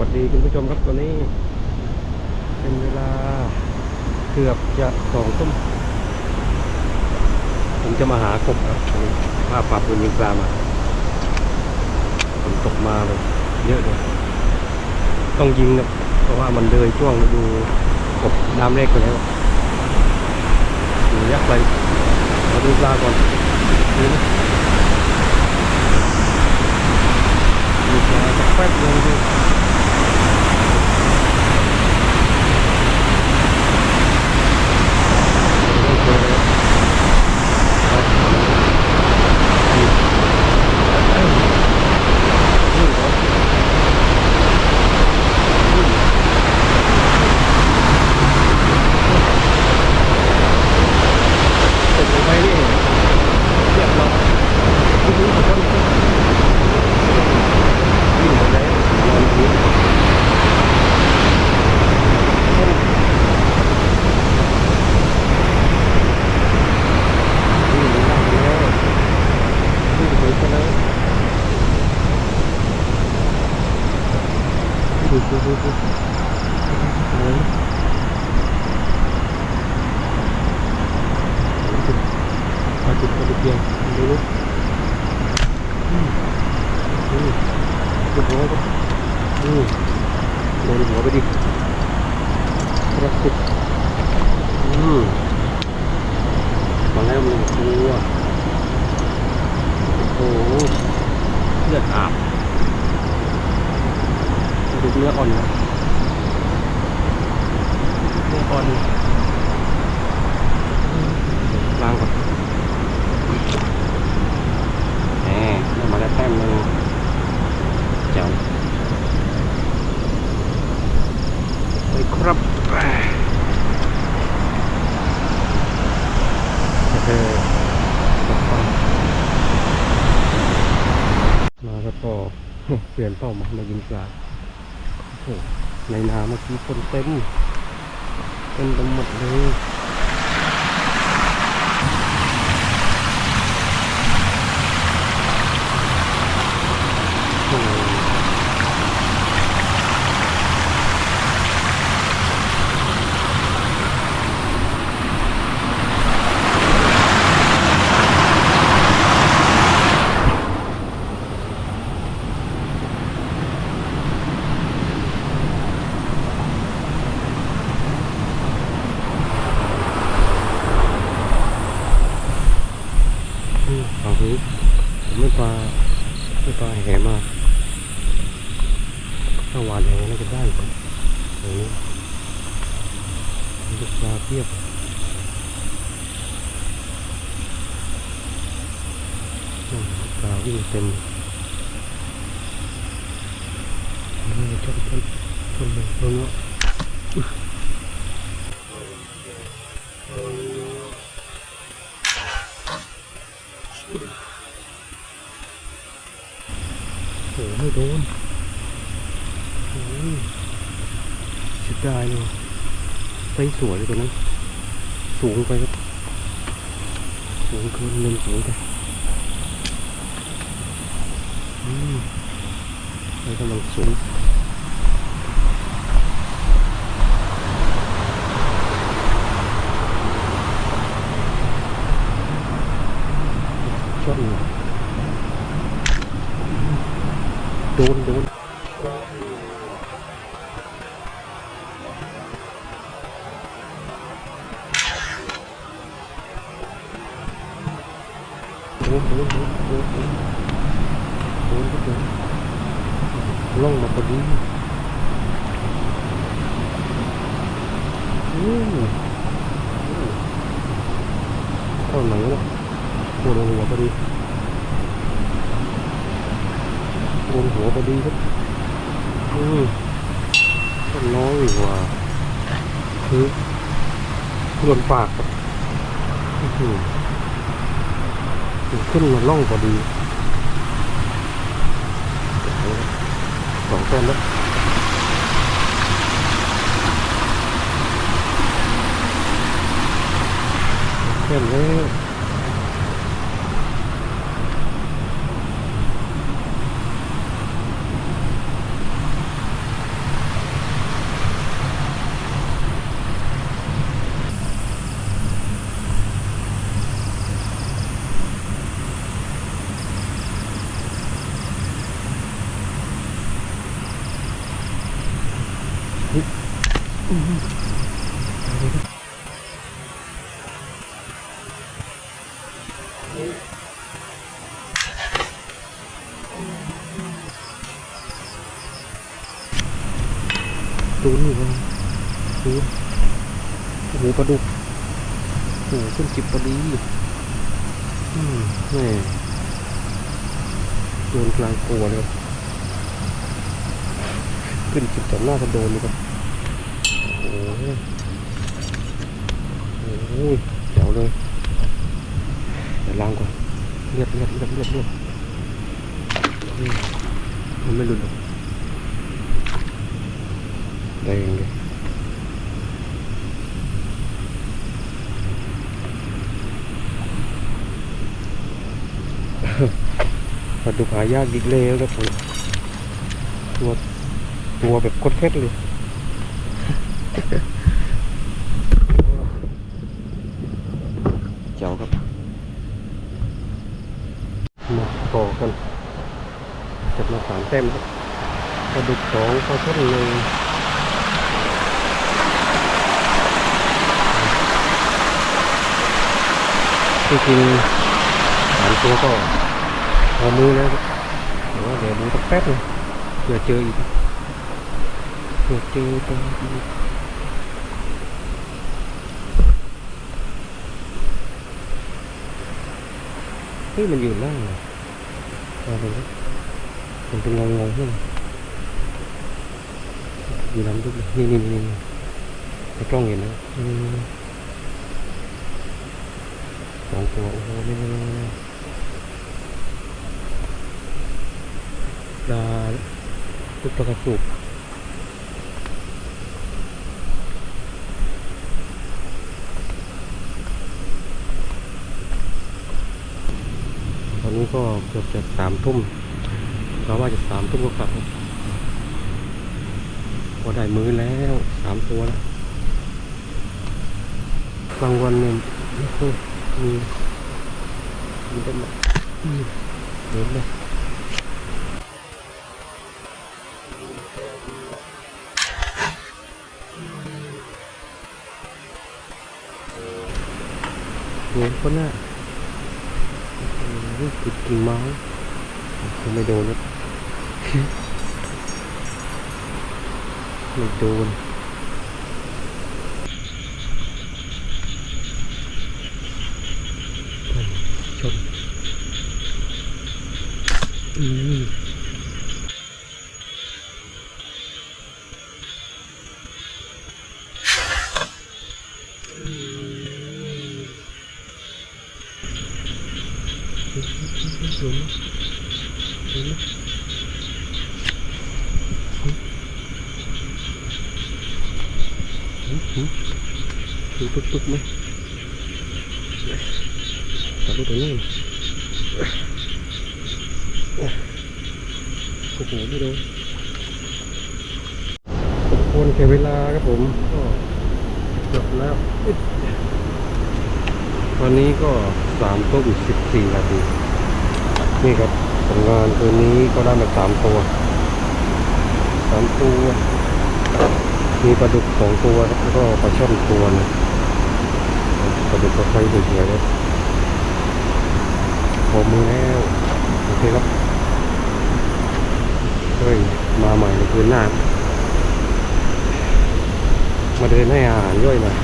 วัสดีคุณผู้ชมครับตอนนี้ เป็นเวลาเกือบจะสองทุ่มผมจะมาหากบครับผมภาพปรับปืนยิงปลามาฝนตกมาเลยเยอะเลยต้องยิงนะเพราะว่ามันเลยช่วงดูกบน้ำแรกไปแล้วหนูยักษ์ไปมาดูปลาก่อนนี่นะดูปลาสักแป๊บนึงดูตก เลดูดูดูดูเลยมาจุดมาจุดเพียงดูดูดูจุดหัวก็ดูโดนหัวไปดิรักสุดอืมตอนแรกมันกลัว โอ้เลือดอาบดูเนื้ออ่อนนะเนื้ออ่อนล้างก่อน แหมได้มาได้แต้มหนึงเจ๋วไปครับเออมาแล้วก็ เปลี่ยนเป้ามามายิงปลาโอ้โหในน้ำเมื่อกี้คนเต็มเต็มไปหมดเลย ถ้าวานอย่างนี้น่าจะได้อย่างนี้ลูกปลาเพียบปลาวิ่งเต็มนี่ช่องต้นต้นหนึ่งตรงนี้โอ้ไม่โดน ดายเลยไซส์สวยเลยตัวนั้น สูงไปครับ สูงเกินเงินสูงไปไปกำลังสูงชอบเลยโดน โดน ดนโดนโดนโดนโดนโดนก็โดนล่องมาพอดีอืมข้าไหนวะโดหัวพอดีโดหัวพอดีครับอืมก็น้อยกว่าคือโดนปากครับอื้อหือ ขึ้นมาล่องพอดีสองแต้มแล้วแต้มแล้ว ดูนี่มันดูโอ้โหปลาดุกโอ้โหขึ้นจิบพอดีอืมแม่โดนกลางตัวเลยครับขึ้นจิบต่อหน้ากระโดนเลยครับโอ้โหโอ้โหเจ๋วเลย ล้างก่อนเลือดเลือดเลือดเลือดเลือดอืมมันไม่หลุดหรอกแดงเลยปลาดุกหายากอีกแล้วครับผมตัวตัวแบบโคตรเฟ็ดเลย เจ้าครับ มาต่อกันจับมาสามเต็มครับปลาดุกสองปลาช่อนหนึ่งที่จริงสามตัวก็พอมือแล้วครับแต่ว่าเดี๋ยวดูสักแป๊บหนึงเผื่อเจออีกเผื่อเจอตัวอีกเฮ้ยมันอยู่ล่างเลย นี่นี่นี่นี่ในกล้องเห็นนะอืมสองตัวโอ้โหนี่นี่นี่นี่ ปลาลู ก็เกือบจะสามทุ่มเราว่าจะสามทุ่มก็กลับครับพอได้มื้อแล้วสามตัวแล้วกลางวันเนี่ยมีมีแต่มาอืมเห็นเลยเห็นคนน่ะโอ้ย ติดกิ่งไม้คงไม่โดนนะไม่โดน ดูตุ๊กปึ๊กไหมจัดตัวนี้โอ้โหไม่โดนสมควรแก่เวลาครับผมก็จบแล้ว ตอนนี้ก็สามทุ่มสิบสี่นาทีนี่ครับผลงานคืนนี้ก็ได้มาสามตัวสามตัว มีปลาดุกสองตัวแล้วก็ปลาช่อนตัวนึงปลาดุกก็ไฟเดือดๆครับพอมือแล้วโอเคครับเฮ้ยมาใหม่ในคืนหน้ามาเดินให้อาหารย่อยหน่อย